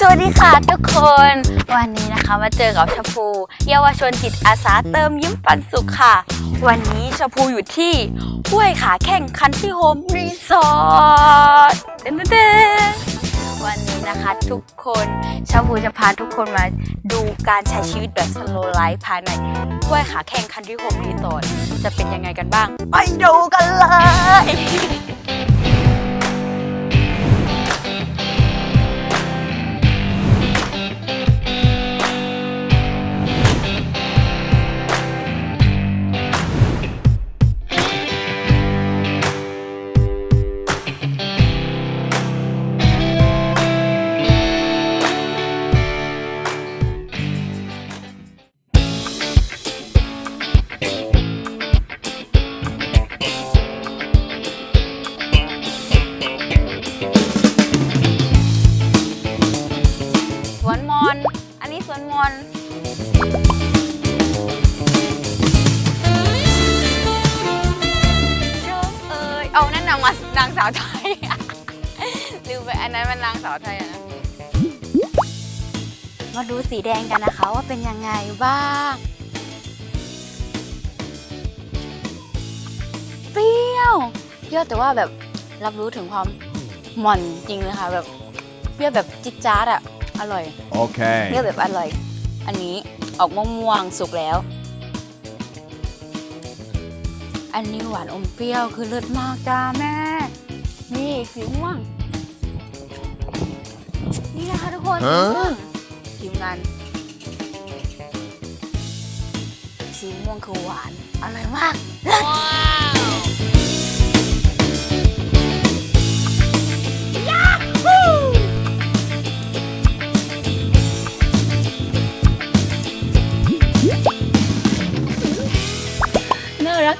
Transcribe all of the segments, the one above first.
สวัสดีค่ะทุกคน วันนี้นะคะมาเจอกับชาพูเยาวชนจิตอาสาเติมยิ้มปันสุขค่ะ วันนี้ชาพูอยู่ที่ห้วยขาแข่งคันที่โฮมรีสอร์ทเต้นเต้นๆวันนี้นะคะทุกคนชาพูจะพาทุกคนมาดูการใช้ชีวิตแบบสโลไลฟ์ภายในห้วยขาแข่งคันที่โฮมรีสอร์ทจะเป็นยังไงกันบ้าง ไปดูกันเลย เอยเอานั่นนางมานางสาวไทย ลืมไปอันนั้นมันนางสาวไทยอะนะมาดูสีแดงกันนะคะว่าเป็นยังไงบ้างเปรี้ยวเปรี้ยวแต่ว่าแบบรับรู้ถึงความหม่อนจริงเลยค่ะแบบเปรี้ยวแบบจิ๊ดจ๊าดอะอร่อย Okay. เปรี้ยวแบบอร่อย อันนี้ออกม่วงๆสุกแล้ว อันนี้หวานอมเปรี้ยวคือเลิศมากจ้าแม่ นี่สีม่วง นี่นะคะทุกคนสีฮะม่วงทีมงานสีม่วงคือหวานอร่อยมากน่ารั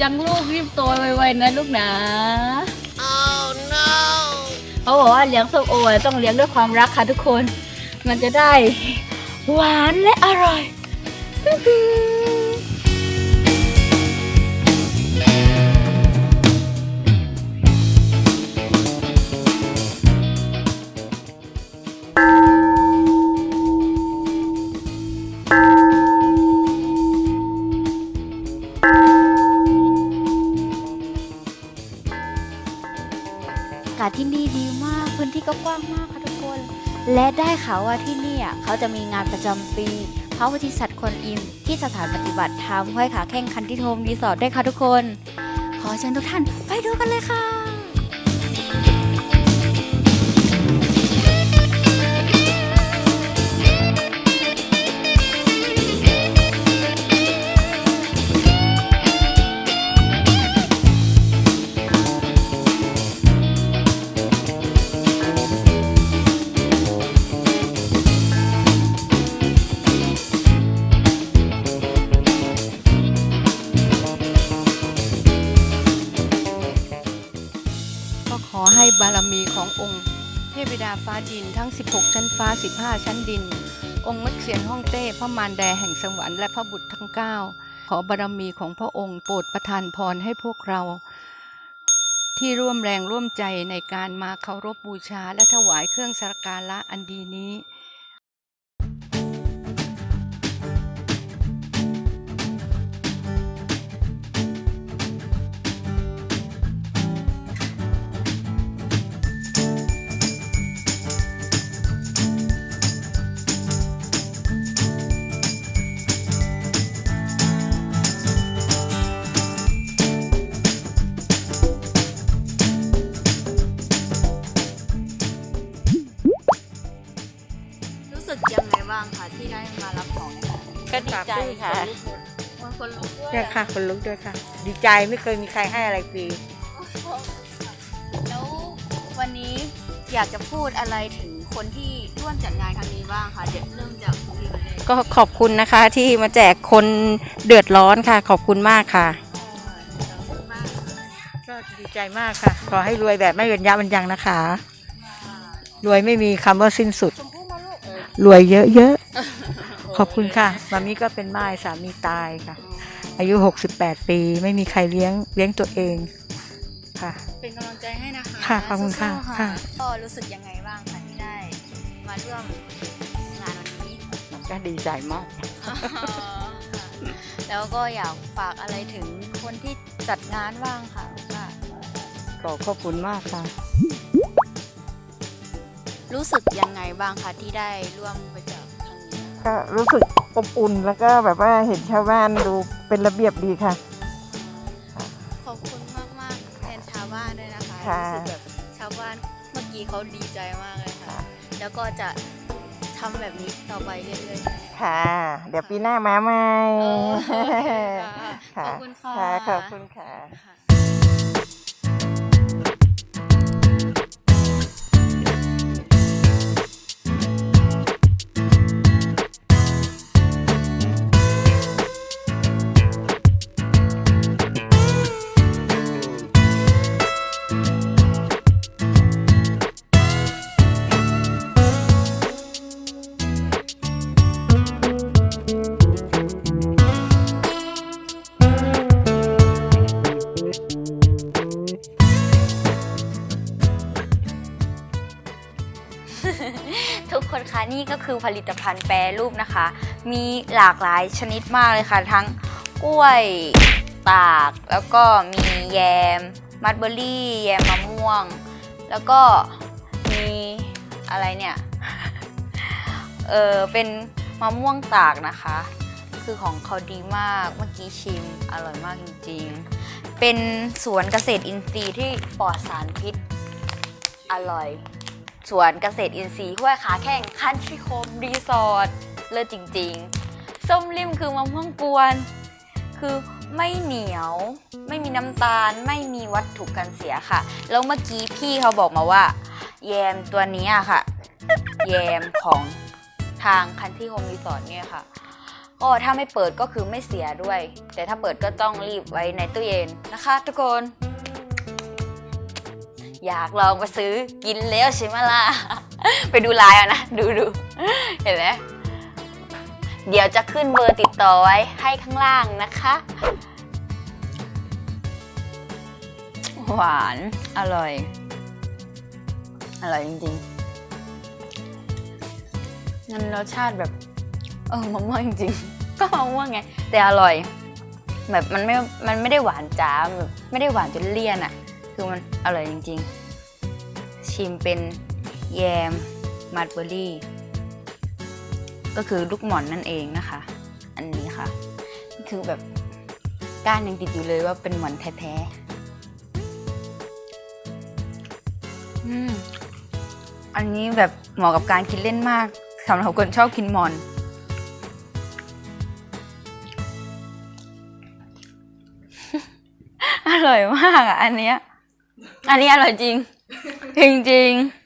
จังลูกรีบโตไวๆนะลูกนะเขาบอกว่าเลี้ยงส้มโอต้องเลี้ยงด้วยความรักค่ะทุกคน มันจะได้หวานและอร่อย ก็กว้างมากค่ะทุกคน และได้ข่าวว่าที่นี่เขาจะมีงานประจำปีพระวุฒิสัตว์คนอิมที่สถานปฏิบัติธรรมห้วยขาแข้งคันที่โทมรีสอร์ทด้วยค่ะทุกคน ขอเชิญทุกท่านไปดูกันเลยค่ะ ก็ขอให้บารมีขององค์เทพบิดาฟ้าดินทั้ง 16 ชั้นฟ้า 15 ชั้นดิน องค์มักเสียนห้องเต้พระมารแดแห่งสวรรค์และพระบุตรทั้ง 9 ขอบารมีของพระองค์โปรดประทานพรให้พวกเรา ที่ร่วมแรงร่วมใจในการมาเคารพบูชาและถวายเครื่องสักการะอันดีนี้ ค่ะบางคนลุกด้วยเนี่ยค่ะคนลุกด้วยค่ะ ดีใจไม่เคยมีใครให้อะไรฟรีแล้ววันนี้อยากจะพูดอะไรถึงคนที่ร่วมจัดงานครั้งนี้บ้างคะเดี๋ยวเริ่มจากคุณพี่กันเลยก็ขอบคุณนะคะที่มาแจกคนเดือดร้อนค่ะ ขอบคุณมากค่ะก็ดีใจมากค่ะ ขอให้รวยแบบไม่เว้นยะบรรยังนะคะรวยไม่มีคำว่าสิ้นสุดรวยเยอะๆ ขอบคุณค่ะมามิก็เป็นม่ายสามีตายค่ะ อายุ 68 ปี ไม่มีใครเลี้ยงเลี้ยงตัวเองค่ะ เป็นกำลังใจให้นะคะค่ะขอบคุณค่ะสู้ๆค่ะ ก็รู้สึกยังไงบ้างคะที่ได้มาร่วมงานวันนี้ ก็ดีใจมากอ๋อค่ะแล้วก็อยากฝากอะไรถึงคนที่จัดงานบ้างค่ะว่าขอขอบคุณมากค่ะ รู้สึกยังไงบ้างคะที่ได้ร่วมบริจาคครั้งนี้ ก็รู้สึกอบอุ่นแล้วก็แบบว่าเห็นชาวบ้านดูเป็นระเบียบดีค่ะ ขอบคุณมากมากๆแทนชาวบ้านด้วยนะคะค่ะ รู้สึกแบบชาวบ้านเมื่อกี้เขาดีใจมากเลยค่ะ แล้วก็จะทำแบบนี้ต่อไปเรื่อยๆใช่ไหมคะค่ะ เดี๋ยวปีหน้ามาใหม่ โอเคค่ะค่ะ ขอบคุณค่ะ ค่ะขอบคุณค่ะทุ ก็คือผลิตภัณฑ์แปรรูปนะคะ มีหลากหลายชนิดมากเลยค่ะ ทั้งกล้วยตาก แล้วก็มีแยม มัดเบอร์รี่ แยมมะม่วง แล้วก็มีอะไรเนี่ย เออเป็นมะม่วงตากนะคะ คือของเขาดีมาก เมื่อกี้ชิม อร่อยมากจริงๆ เป็นสวนเกษตรอินทรีย์ที่ปลอดสารพิษ อร่อย สวนเกษตรอินทรีย์ห้วยขาแข้งคันทรีโฮมรีสอร์ทเลิศจริงๆ ส้มริมคือมะม่วงกวน คือไม่เหนียว ไม่มีน้ำตาล ไม่มีวัตถุกันเสียค่ะ แล้วเมื่อกี้พี่เขาบอกมาว่า แยมตัวนี้อะค่ะ แยมของทางคันที่โฮมรีสอร์ทเนี่ยค่ะ ก็ถ้าไม่เปิดก็คือไม่เสียด้วย แต่ถ้าเปิดก็ต้องรีบไว้ในตู้เย็นนะคะทุกคน อยากลองมาซื้อกินแล้วใช่ไหมล่ะ ไปดูไลน์เอานะ ดูดูเห็นไหมเดี๋ยวจะขึ้นเบอร์ติดต่อไว้ให้ข้างล่างนะคะ หวาน อร่อย อร่อยจริงๆมันรสชาติแบบ เออมะม่วงจริงๆ ก็มะม่วงไง แต่อร่อย แบบมันไม่ มันไม่ได้หวานจ้าแบบไม่ได้หวานจนเลี่ยนอะ คือมันอร่อยจริงๆ ชิมเป็นแยมมัดเบอร์รี่ ก็คือลูกหม่อนนั่นเองนะคะ อันนี้ค่ะ คือแบบก้านยังติดอยู่เลยว่าเป็นหม่อนแท้ๆอืมอันนี้แบบเหมาะกับการกินเล่นมากสำหรับคนชอบกินหม่อนอร่อยมากอะ อันเนี้ย อันนี้อร่อยจริง จริงจริงๆ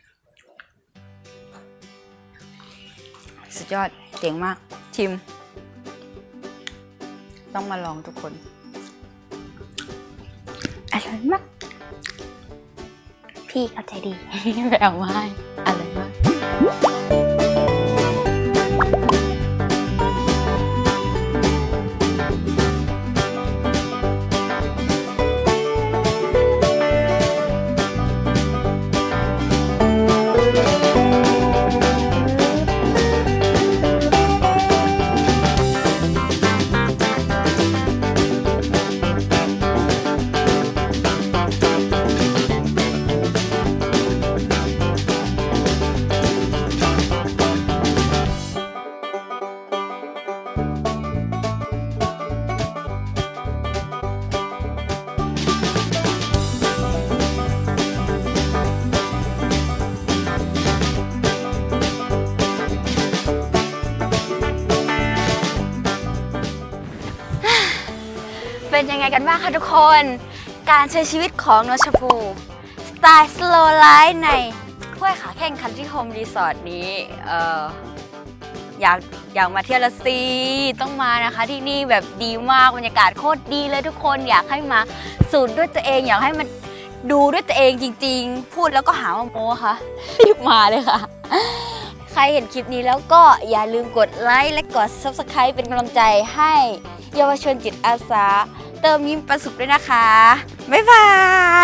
สุดยอดเจ๋งมาก ชิม ต้องมาลองทุกคน อร่อยมาก พี่เขาใจดี ไปเอามาให้อร่อยมาก ไงกันบ้างคะทุกคน การใช้ชีวิตของนชภูสไตล์ slow life ในห้วยขาแข่งคันที่โฮมรีสอร์ทนี้เอออยากอยากมาเที่ยวละสิต้องมานะคะที่นี่แบบดีมากบรรยากาศโคตรดีเลยทุกคนอยากให้มาสูตรด้วยตัวเอง อยากให้มันดูด้วยตัวเองจริง ๆ พูดแล้วก็หาว่าโม้ค่ะรีบมาเลยค่ะ ใครเห็นคลิปนี้แล้วก็อย่าลืมกดไลค์และกด subscribe เป็นกำลังใจให้เยาวชนจิตอาสา เติมยิ้มประสุขด้วยนะคะ บ๊ายบายบาย